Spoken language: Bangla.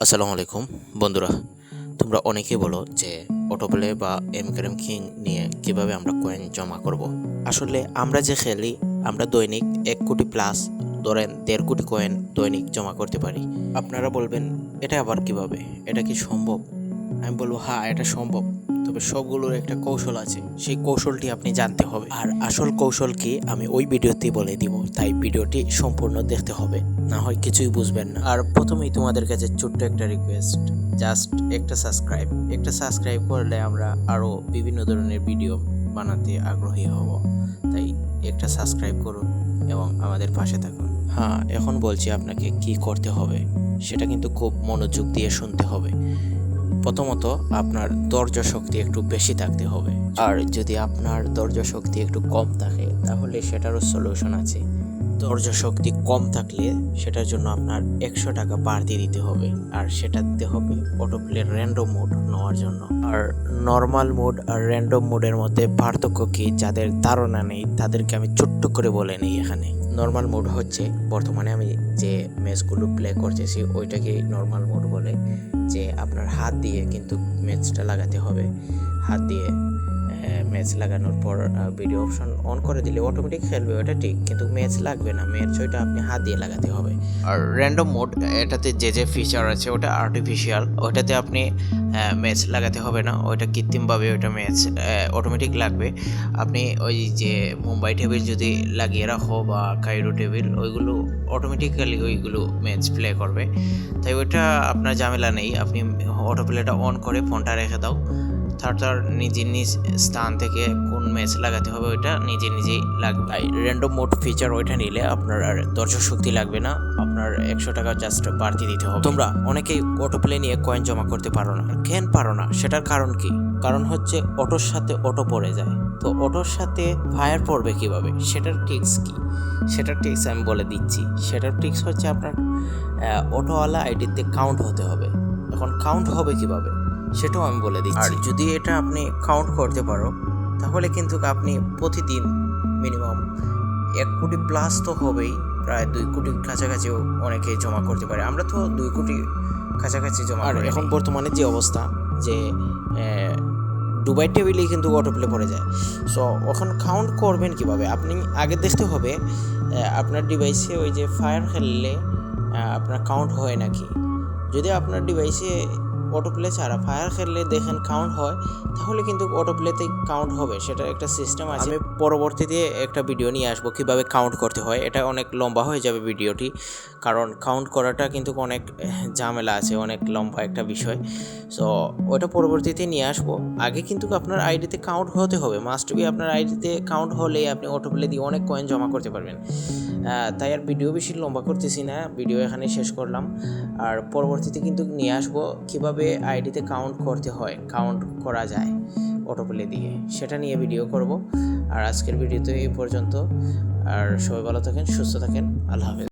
আসসালামু আলাইকুম। বন্ধুরা, তোমরা অনেকে বলো যে অটোপ্লে বা এম এমকেরএম কিং নিয়ে কীভাবে আমরা কয়েন জমা করব। আসলে আমরা যে খেলি, আমরা দৈনিক এক কোটি প্লাস ধরেন দেড় কোটি কয়েন দৈনিক জমা করতে পারি। আপনারা বলবেন, এটা আবার কীভাবে? এটা কি সম্ভব? আমি বলব হ্যাঁ এটা সম্ভব। তবে সবগুলোর একটা কৌশল আছে, সেই কৌশলটি আপনি জানতে হবে। আর আসল কৌশল কি আমি ওই ভিডিওতেই বলে দিব, তাই ভিডিওটি সম্পূর্ণ দেখতে হবে, না হয় কিছুই বুঝবেন না। আর প্রথমেই তোমাদের কাছে ছোট্ট একটা রিকোয়েস্ট জাস্ট একটা সাবস্ক্রাইব একটা সাবস্ক্রাইব করলে আমরা আরও বিভিন্ন ধরনের ভিডিও বানাতে আগ্রহী হব। তাই একটা সাবস্ক্রাইব করুন এবং আমাদের পাশে থাকুন। হ্যাঁ এখন বলছি আপনাকে কি করতে হবে, সেটা কিন্তু খুব মনোযোগ দিয়ে শুনতে হবে। প্রথমত আপনার ধৈর্য শক্তি একটু বেশি থাকতে হবে। আর যদি আপনার ধৈর্য শক্তি একটু কম থাকে, তাহলে সেটারও সলিউশন আছে। ধৈর্য শক্তি কম থাকলে সেটার জন্য আপনার একশো টাকা বাড়তি দিতে হবে। আর সেটা দিতে হবে অটোপ্লে র্যান্ডম মোড নেওয়ার জন্য। আর নর্মাল মোড আর র্যান্ডম মোডের মধ্যে পার্থক্য কি? যাদের ধারণা নেই, তাদেরকে আমি ছোট্ট করে বলে নিই এখানে। নর্মাল মোড হচ্ছে, বর্তমানে আমি যে ম্যাচগুলো প্লে করতেছি, ওইটাকে নর্মাল মোড বলে যে আপনার হাত দিয়ে কিন্তু ম্যাচটা লাগাতে হবে। হাত দিয়ে ম্যাচ লাগানোর পর ভিডিও অপশন অন করে দিলে অটোমেটিক খেলবে, ওটা ঠিক। কিন্তু ম্যাচ লাগবে না, ম্যাচ ওইটা আপনি হাত দিয়ে লাগাতে হবে। আর র্যান্ডম মোড এটাতে যে যে ফিচার আছে, ওটা আর্টিফিশিয়াল ওটাতে আপনি ম্যাচ লাগাতে হবে না। ওইটা কৃত্রিমভাবে ওইটা ম্যাচ অটোমেটিক লাগবে। আপনি ওই যে মুম্বাই টেবিল যদি লাগিয়ে রাখো বা কাইরো টেবিল ওইগুলো অটোমেটিক্যালি ওইগুলো ম্যাচ প্লে করবে। তাই ওইটা আপনার ঝামেলা নেই। আপনি অটো প্লেটা অন করে ফোনটা রেখে দাও। তারপর নিজের নিজ স্থান থেকে কোন ম্যাচ লাগাতে হবে ওইটা নিজে নিজেই লাগবে। র্যান্ডম মোড ফিচার ওইটা নিলে আপনার আর দর্শক শক্তি লাগবে না। আপনার একশো টাকা জাস্ট বাড়তি দিতে হবে। তোমরা অনেকেই অটো প্লে নিয়ে কয়েন জমা করতে পারো না। কেন পারো না? সেটার কারণ কি? কারণ হচ্ছে অটোর সাথে অটো পড়ে যায়। তো অটোর সাথে ফায়ার পড়বে কীভাবে? সেটার টিক্স কি? সেটার টিক্স আমি বলে দিচ্ছি। সেটার টিক্স হচ্ছে আপনার অটোওয়ালা আইডিতে কাউন্ট হতে হবে। এখন কাউন্ট হবে কীভাবে? সেটাও আমি বলে দিচ্ছি। আর যদি এটা আপনি কাউন্ট করতে পারো তাহলে কিন্তু আপনি প্রতিদিন মিনিমাম এক কোটি প্লাস তো হবেই প্রায় দুই কোটির কাছাকাছিও অনেকে জমা করতে পারে। আমরা তো দুই কোটি কাছাকাছি জমা আর এখন বর্তমানে যে অবস্থা যে দুবাই টেবিলেই কিন্তু অটো প্লে পড়ে যায়। সো ওখানে কাউন্ট করবেন কীভাবে? আপনি আগে দেখতে হবে আপনার ডিভাইসে ওই যে ফায়ার খেললে আপনার কাউন্ট হয় নাকি? যদি আপনার ডিভাইসে অটো প্লে ছাড়া ফায়ার খেললে দেখেন কাউন্ট হয়, তাহলে কিন্তু অটো প্লেতে কাউন্ট হবে, সেটা একটা সিস্টেম আছে। আমি পরবর্তীতে একটা ভিডিও নিয়ে আসব, কীভাবে কাউন্ট করতে হয়, এটা অনেক লম্বা হয়ে যাবে ভিডিওটি কারণ কাউন্ট করাটা কিন্তু অনেক ঝামেলা আছে, অনেক লম্বা একটা বিষয়। সো ওটা পরবর্তীতে নিয়ে আসব। আগে কিন্তু আপনার আইডিতে কাউন্ট হতে হবে মাস্ট বি আপনার আইডিতে কাউন্ট হলে আপনি অটো প্লে দিয়ে অনেক কয়েন জমা করতে পারবেন। তাই আর ভিডিও বেশি লম্বা করতেছি না ভিডিও এখানে শেষ করলাম। আর পরবর্তীতে কিন্তু নিয়ে আসব, কীভাবে আইডিতে কাউন্ট করতে হয় কাউন্ট করা যায় অটোপ্লে দিয়ে, সেটা নিয়ে ভিডিও করব। আর আজকের ভিডিওতে এই পর্যন্ত। আর সবাই ভালো থাকেন, সুস্থ থাকেন, আল্লাহ হাফেজ।